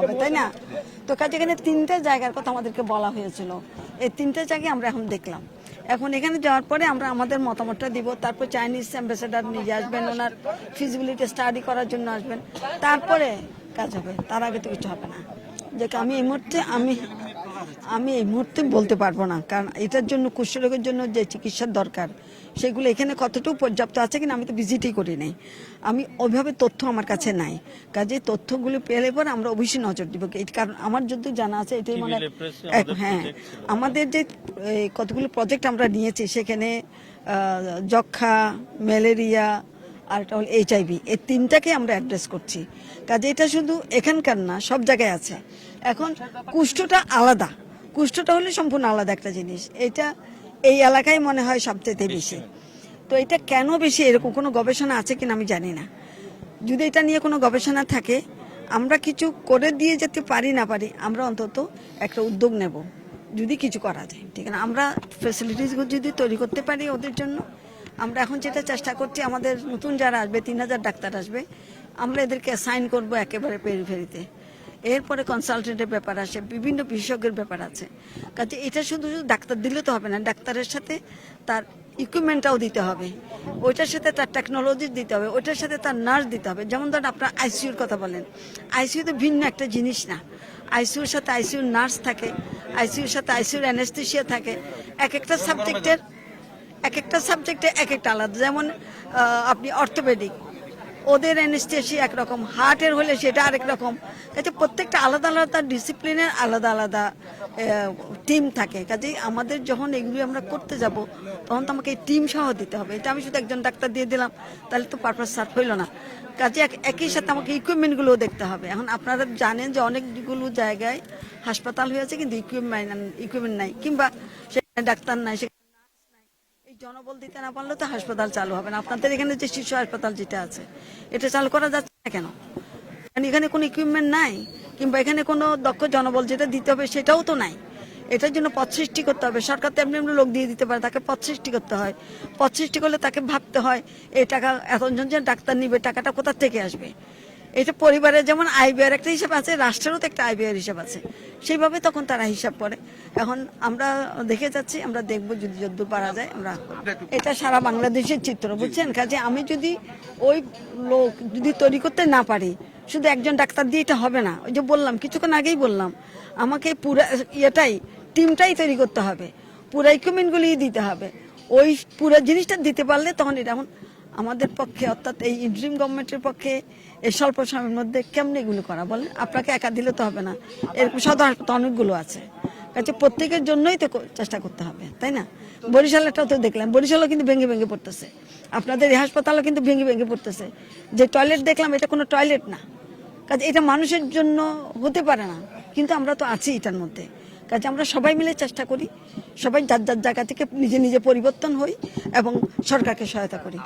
হবে, তাই না? তো কাজে এখানে তিনটে জায়গার কথা আমাদেরকে বলা হয়েছিল। এই তিনটে জায়গায় আমরা এখন দেখলাম। এখন এখানে যাওয়ার পরে আমরা আমাদের মতামতটা দিব, তারপর চাইনিজ অ্যাম্বাসেডার নিজে আসবেন, ওনার ফিজিবিলিটি স্টাডি করার জন্য আসবেন। তারপরে কাজ হবে, তার আগে তো কিছু হবে না। যে আমি এই মুহূর্তে, আমি আমি এই মুহূর্তে বলতে পারব না কারণ এটার জন্য কুষ্ঠরোগের জন্য যে চিকিৎসার দরকার সেগুলো এখানে কতটুকু পর্যাপ্ত আছে কিনা আমি তো ভিজিটই করি নাই। আমি ওইভাবে তথ্য আমার কাছে নাই। কাজে তথ্যগুলো পেলে পরে আমরা অবশ্যই নজর দিব। কারণ আমার যদি জানা আছে এটাই মানে হ্যাঁ আমাদের যে কতগুলো প্রজেক্ট আমরা নিয়েছি সেখানে যক্ষা ম্যালেরিয়া আর একটা হল এইচআইভি এই তিনটাকে আমরা অ্যাড্রেস করছি। কাজে এটা শুধু এখানকার না সব জায়গায় আছে। এখন কুষ্ঠটা আলাদা। কুষ্ঠটা হলে সম্পূর্ণ আলাদা একটা জিনিস। এটা এই এলাকায় মনে হয় সবচেয়ে বেশি তো এটা কেন বেশি? এরকম কোনো গবেষণা আছে কিনা আমি জানি না। যদি এটা নিয়ে কোনো গবেষণা থাকে আমরা কিছু করে দিয়ে যেতে পারি না পারি আমরা অন্তত একটা উদ্যোগ নেব যদি কিছু করা যায়। ঠিক আছে? আমরা ফেসিলিটিস যদি তৈরি করতে পারি ওদের জন্য আমরা এখন যেটা চেষ্টা করছি আমাদের নতুন যারা আসবে তিন হাজার ডাক্তার আসবে আমরা এদেরকে সাইন করব একেবারে পেরিফেরিতে এরপরে কনসালটেন্টের ব্যাপার আসে, বিভিন্ন বিশেষজ্ঞের ব্যাপার আছে। কাজে এটা শুধু শুধু ডাক্তার দিলে তো হবে না, ডাক্তারের সাথে তার ইকুইপমেন্টটাও দিতে হবে। ওইটার সাথে তার টেকনোলজি দিতে হবে, ওইটার সাথে তার নার্স দিতে হবে। যেমন ধরেন আপনার আইসিইউর কথা বলেন আইসিইউ তো ভিন্ন একটা জিনিস না। আইসিইউর সাথে আইসিইউর নার্স থাকে আইসিইউর সাথে আইসিইউর অ্যানেস্থেশিয়া থাকে, এক একটা সাবজেক্টের এক একটা সাবজেক্টে এক একটা আলাদা। যেমন আপনি অর্থোপেডিক ওদের অ্যানেস্থেশিয়া একরকম হার্টের হলে সেটা আরেক রকম। কাজে প্রত্যেকটা আলাদা আলাদা ডিসিপ্লিনের আলাদা আলাদা টিম থাকে। কাজেই আমাদের যখন এগুলি আমরা করতে যাব, তখন তো আমাকে টিম সহ দিতে হবে। এটা আমি শুধু একজন ডাক্তার দিয়ে দিলাম, তাহলে তো পারপাস সার্ভ হইল না। কাজে এক- একই সাথে আমাকে ইকুইপমেন্টগুলোও দেখতে হবে। এখন আপনারা জানেন যে অনেকগুলো জায়গায় হাসপাতাল হয়েছে কিন্তু ইকুইপমেন্ট ইকুইপমেন্ট নাই। কিংবা সেখানে ডাক্তার নাই জনবল দিতে না পারলে তো হাসপাতাল চালু হবে না। আপনাদের এখানে যে শিশু হাসপাতাল যেটা আছে, এটা চালু করা যাচ্ছে না কেন? কারণ এখানে কোনো ইকুইপমেন্ট নাই, কিংবা এখানে কোনো দক্ষ জনবল যেটা দিতে হবে সেটাও তো নাই। এটার জন্য পথ সৃষ্টি করতে হবে। সরকার তো এমনি এমনি লোক দিয়ে দিতে পারে, তাকে পথ সৃষ্টি করতে হয়। পথ সৃষ্টি করলে তাকে ভাবতে হয় এই টাকা, এতজন যে ডাক্তার নিবে, টাকাটা কোথা থেকে আসবে? এটা পরিবারের যেমন আইবিআর একটা হিসাব আছে রাষ্ট্রেরও তো একটা আইবিআর হিসাব আছে। সেইভাবে তখন তারা হিসাব করে। এখন আমরা দেখে যাচ্ছি আমরা দেখব যদি যদ্দূর পারা যায় আমরা এটা সারা বাংলাদেশের চিত্র বুঝছেন? কাজে আমি যদি ওই লোক যদি তৈরি করতে না পারি শুধু একজন ডাক্তার দিয়ে এটা হবে না। ওই যে বললাম কিছুক্ষণ আগেই বললাম আমাকে পুরো ইয়েটাই টিমটাই তৈরি করতে হবে। পুরো ইকুইপমেন্টগুলি দিতে হবে। ওই পুরো জিনিসটা দিতে পারলে তখন এটা এখন আমাদের পক্ষে, অর্থাৎ এই ইন্টারিম গভর্নমেন্টের পক্ষে এই স্বল্প সময়ের মধ্যে কেমনে এগুলো করা? বলেন, আপনাকে একা দিলে তো হবে না। এরকম সদর হাসপাতাল অনেকগুলো আছে। কাজে প্রত্যেকের জন্যই তো চেষ্টা করতে হবে, তাই না? বরিশালেরটাও তো দেখলাম। বরিশালও কিন্তু ভেঙে ভেঙে পড়তেছে। আপনাদের এই হাসপাতালও কিন্তু ভেঙে ভেঙে পড়তেছে। যে টয়লেট দেখলাম, এটা কোনো টয়লেট না। কাজে এটা মানুষের জন্য হতে পারে না। কিন্তু আমরা তো আছি এটার মধ্যে। কাজে আমরা সবাই মিলে চেষ্টা করি। সবাই যার যার জায়গা থেকে নিজে নিজে পরিবর্তন হই এবং সরকারকে সহায়তা করি।